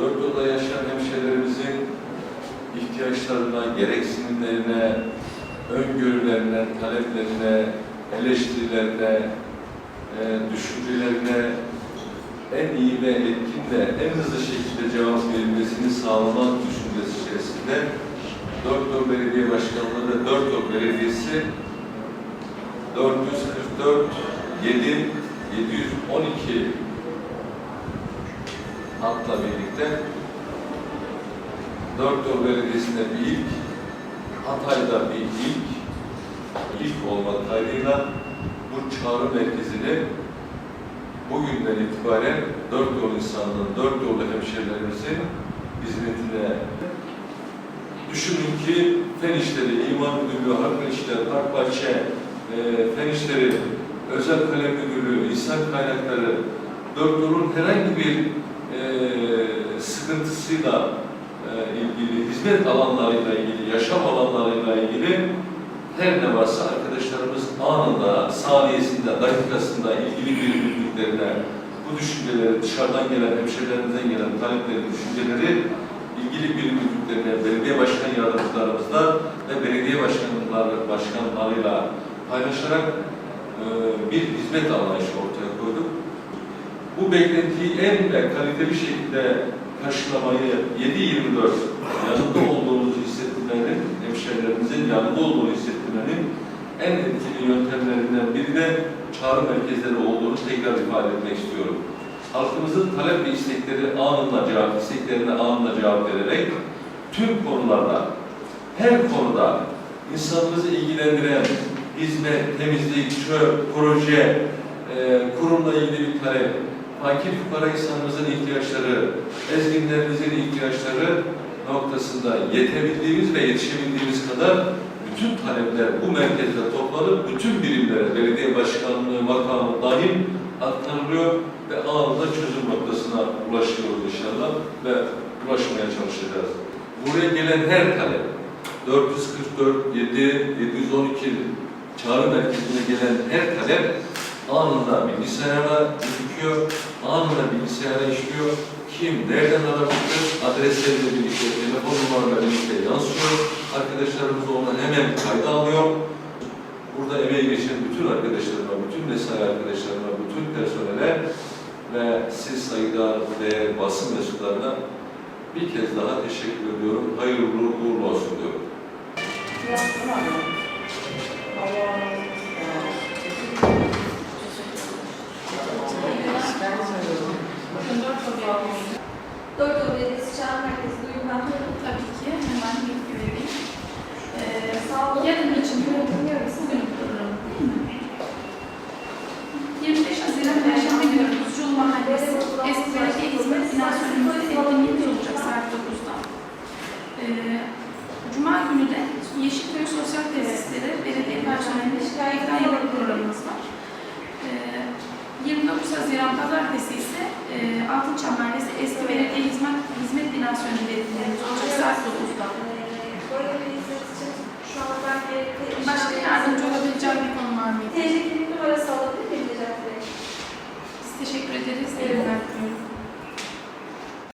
dört yolda yaşayan hemşehrilerimizin ihtiyaçlarına, gereksinimlerine, öngörülerine, taleplerine, eleştirilerine, e, düşüncelerine en iyi ve etkin de en hızlı şekilde cevap verilmesini sağlamak düşüncesi içerisinde Dört Yol Belediye Başkanlığı ve Dört Yol Belediyesi 444 7 712 hatla birlikte Dört Yol Belediyesi'nde bir ilk, Hatay'da bir ilk, ilk olmak kaydıyla bu çağrı merkezini bugünden itibaren dört yol insanının, dört yollu hemşehrilerimizin hizmetine düşünün ki Fen İşleri, İmar Müdürlüğü, Halk İşleri, Park Bahçe, e, Fen İşleri, Özel Kalem Müdürlüğü, İnsan Kaynakları, dört yolun herhangi bir e, sıkıntısıyla e, ilgili, hizmet alanlarıyla ilgili, yaşam alanlarıyla ilgili her ne varsa arkadaşlarımız anında, saniyesinde, dakikasında ilgili bir müdürlüklerine bu düşünceleri dışarıdan gelen, hemşehrilerimizden gelen talepleri, düşünceleri ilgili bir müdürlüklerine, belediye başkan yardımcılarımızla ve belediye başkanları, başkanlarıyla paylaşarak e, bir hizmet anlayışı. Bu beklentiyi en kaliteli şekilde karşılamayı 7-24 yanında olduğumuzu hissettirmenin, hemşehrilerimizin yanında olduğunu hissettirmenin en etkili yöntemlerinden biri de çağrı merkezleri olduğunu tekrar ifade etmek istiyorum. Halkımızın talep ve istekleri anında cevap, isteklerine anında cevap vererek tüm konularda, her konuda insanımızı ilgilendiren hizmet, temizlik, çöp, proje, e, kurumla ilgili bir talep, fakir fukara insanımızın ihtiyaçları, ezginlerimizin ihtiyaçları noktasında yetebildiğimiz ve yetişebildiğimiz kadar bütün talepler bu merkezde toplanıp bütün birimlere, belediye başkanlığı, makamı dahil aktarılıyor ve anında çözüm noktasına ulaşıyoruz inşallah ve ulaşmaya çalışacağız. Buraya gelen her talep, 444, 7, 712 çağrı merkezine gelen her talep anında bilgisayara gözüküyor, anında bilgisayara işliyor. Kim, nereden alabilir, adresleriyle birlikte, telefon numaralarıyla birlikte yansıyor. Arkadaşlarımız onu hemen kayda alıyor. Burada emeği geçen bütün arkadaşlarıma, bütün mesai arkadaşlarıma, bütün personele ve siz saygıdeğer değer basın mensuplarına bir kez daha teşekkür ediyorum. Hayırlı uğurlu olsun diyorum. Dört belediyesi çağrı merkezi duyumdan Tabii ki hemen bilgi vereyim. Ee, sağlık yarın için musun? bugün programı değil mi? 25 Haziran Perşembe günü Tuzculu Mahallesi Eski Belediye Hizmet Binası önünde etkinliğimiz olacak saat 9'da. Ee, Cuma günü de Yeşilköy Sosyal Tesisleri Belediye Personeli'nde şikayetten yapı programımız var. Ee, 29 Haziran Pazartesi ise Altınçam Mahallesi Eski Belediye Hizmet,